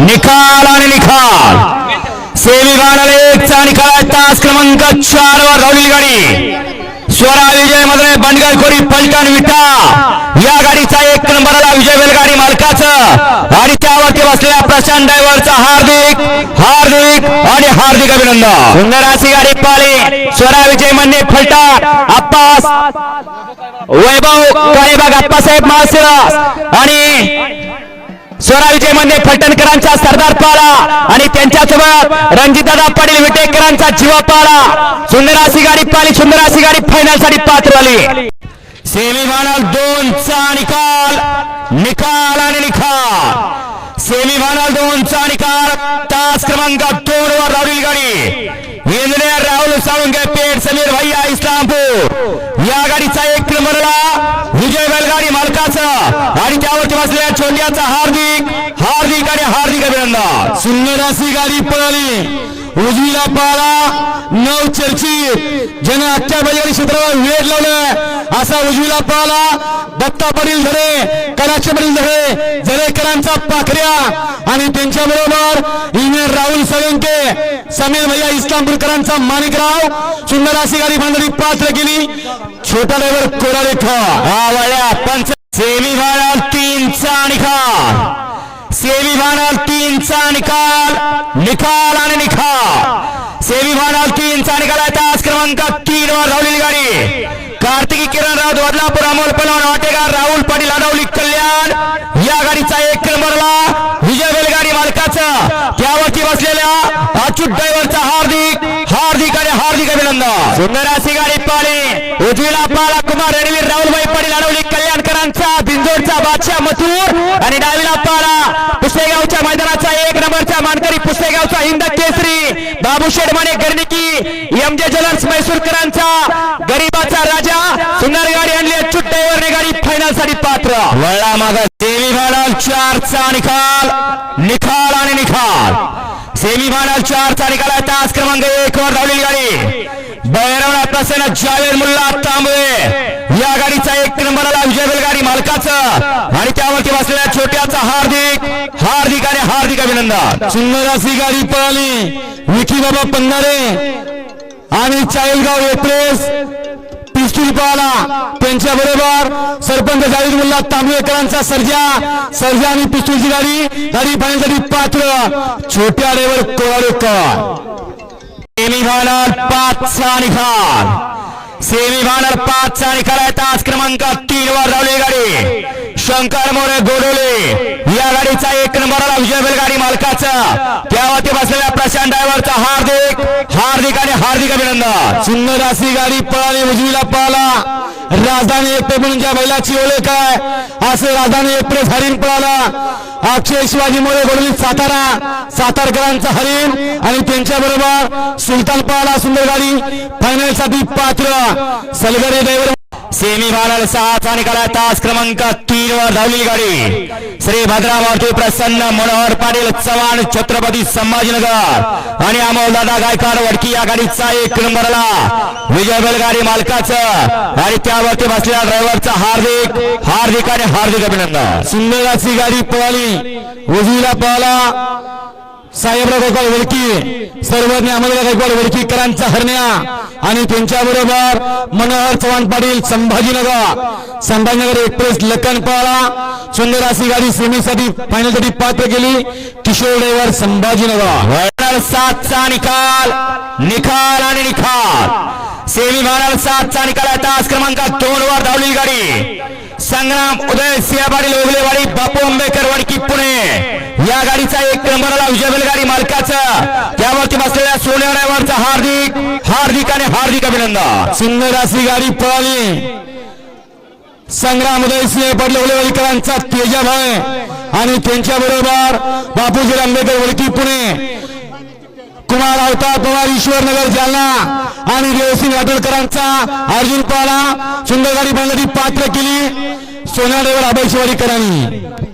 निकाल आणि निकाल सेमी फायनल एकचा निकाल तास क्रमांक चार वर धावलेली गाडी. स्वरा विजय मधले बंडगर कोरी पलटण विटा. या गाडीचा एक नंबरला विजय बैलगाडी मालकाचं. आणि त्यावरती बसलेल्या प्रशांत ड्रायव्हरचा हार्दिक हार्दिक आणि हार्दिक अभिनंदन. सुंदर अशी गाडी पाळी. स्वरा विजय म्हणणे फलटा आप्पास वैभव काळेबाग आप्पासाहेब महाशिरास आणि स्वरा विजय म्हणजे फलटणकरांचा सरदार पाळा आणि त्यांच्यासोबत रणजितदादा पाटील विटेकरांचा जीवा पाळा सुंदरासी गाडी पाळली सुंदरासी गाडी फायनलसाठी पात्र आली. सेमीफायनल दोन चा निकाल निकाल आणि निकाल सेमीफायनल दोन चा निकाल तास क्रमांक दोन वर राहुल गाडी. इंजिनियर राहुल साळुंगे पेठ समीर भैया इस्लामपूर. या गाडीचा एक नंबरला विजय बैलगाडी मालकाचा आणि त्यावरती बसलेल्या छोट्याचा हार्दिक हार्दिक आणि हार्दिक अभिनंदन. सुंदर अशी गाडी पळाली. उजवीला पाळा नव चर्चित ज्याने अख्ख्या बैलगाडी क्षेत्रावर वेळ लावलाय असा उजवीला पाळा. दत्ता पाटील धरे कलाक्ष पाटील धरे जरेकरांचा पाखऱ्या. आणि त्यांच्या बरोबर इंजिनियर राहुल साळुंके समीर भैया इस्लामपूरकरांचा माणिकराव. सुंदर अशी गाडी बांधणी पात्र केली. छोटा ड्रायव्हर कोराडे खा आवळ्या पंच सेमीफायनल तीनचा निकाल सेमीफायनल तीनचा निकाल निकाल आणि निकाल सेमीफायनल तीनचा निकाल आहे तास क्रमांक तीन वर धावलेली गाडी. कार्तिकी किरण राऊत बदलापूर अमोल पलवान वाटेगार राहुल पाटील अडवली कल्याण. या गाडीचा एक नंबरला विजय बैलगाडी मालकाचा. त्यावरती बसलेल्या अच्युत ड्रायव्हरचा हार्दिक हार्दिक आणि हार्दिक अभिनंदन. सुंदर अशी गाडी पाळी. उजवीला पाला कुमार रणवीर राहुल पाटील अडवली कल्याणकरांचा बिंजोडचा बादशाह मथूर आणि डावीला पाला पुसेगावच्या मैदानाचा एक नंबरचा मानकरी पुसेगावचा हिंद केसरी. बाबू शेडमाने गर्णिकी एम जे ज्वेलर्स मैसूरकरांचा गरीबाचा राजा. सुंदर गाडी आणली अच्युत ड्रायव्हरने गाडी फायनलसाठी पात्र. वळला मागा सेमी फायनल चारचा निकाल. निकाल आणि निकाल सेमी फायनल चारचा निकाल आहे तास क्रमांक एक वर धावलेली गाडी. बैरवणा प्रसन्न जावेद मुल्ला तांबे या गाडीचा एक नंबरला विजय बैलगाडी मालकाचं. आणि त्यावरती बसलेल्या छोट्याचा हार्दिक हार्दिक आणि हार्दिक अभिनंदन. सुंदर अशी गाडी पळाली. विकी बाबा पन्नारे आणि चाळीसगाव एक्सप्रेस पिस्तूल पळाला. त्यांच्या बरोबर सरपंच जावेद मुल्ला तांबेकरांचा सर्जा. सर्जा आणि पिस्तूलची गाडी गाडी पाहण्यासाठी पात्र. छोट्या ड्रायव्हर कोळाडेकर सेमी फायनल पाचचा निकाल. सेमीफायनल पाचचा निकाल आहे. तास क्रमांक तीन वर धावली गाडी. शंकर मोरे गोडोले या गाडीचा एक नंबरला विजय बैलगाडी मालकाचा. त्यावरती बसलेल्या प्रशांत ड्रायव्हरचा हार्दिक हार्दिक आणि हार्दिक अभिनंदन. सुंदर अशी गाडी पळाली उजवीला पळाला. राजधानी एक्सप्रेस म्हणून ज्या बैलाची ओळख आहे असं राजधानी एक्सप्रेस हरिण पळाला. अक्षय शिवाजी मोरे गोडली सातारा सातारकरांचा हरिण आणि त्यांच्या बरोबर सुलतान पळाला सुंदर गाडी. फायनलसाठी पात्र सलगरे ड्रायव्हर सेमी फायनल सहाचा निकाल तास क्रमांक तीन वर धावली गाडी. श्री भद्रावरती प्रसन्न मनोहर पाटील चव्हाण छत्रपती संभाजीनगर आणि अमोलदादा गायकवाड वडकी या गाडीचा एक नंबरला विजय बैलगाडी मालकाचं आणि त्यावरती बसलेल्या ड्रायव्हरचा हार्दिक हार्दिक आणि हार्दिक अभिनंदन. सुंदर अशी गाडी पळाली. उजवीला पळाला. साहेबराव गायकवाड वडकी. सर्वज्ञ अमोलराव गायकवाड वडकीकरांचा हरण्या. आणि त्यांच्या बरोबर मनोहर चव्हाण पाटील संभाजीनगर. संभाजीनगर एक्सप्रेस लखनपाळा पळाला सुंदर अशी गाडी सेमीसाठी फायनलसाठी पात्र केली. किशोर ड्रायव्हर संभाजीनगर. सातचा निकाल. निकाल आणि निकाल. सेमी फायनल सातचा निकाल. आहे तास क्रमांक दोन वर धावली गाडी. संग्राम उदय सिंह पाटील ओगलेवाडी बापू आंबेकर वाडकी पुणे. या गाडीचा एक नंबरला विजय बैलगाडी मालकाचा. त्यावरती बसलेल्या सोन्या ड्रायव्हरचा हार्दिक हार्दिक आणि हार्दिक अभिनंदन. सुंदर अशी गाडी पळाली. संग्राम उदय पाटील ओलेवाडीकरांचा तेजा भाई आणि त्यांच्या बरोबर बापूजी आंबेडकर वडकी पुणे. कुमार अवतार पवार ईश्वरनगर जालना आणि देवसिंग राठोडकरांचा अर्जुन पाला सुंदर गाडी बांधली पात्र केली. सोनाडेवर ड्रायव्हर अभय शिवाडीकरांनी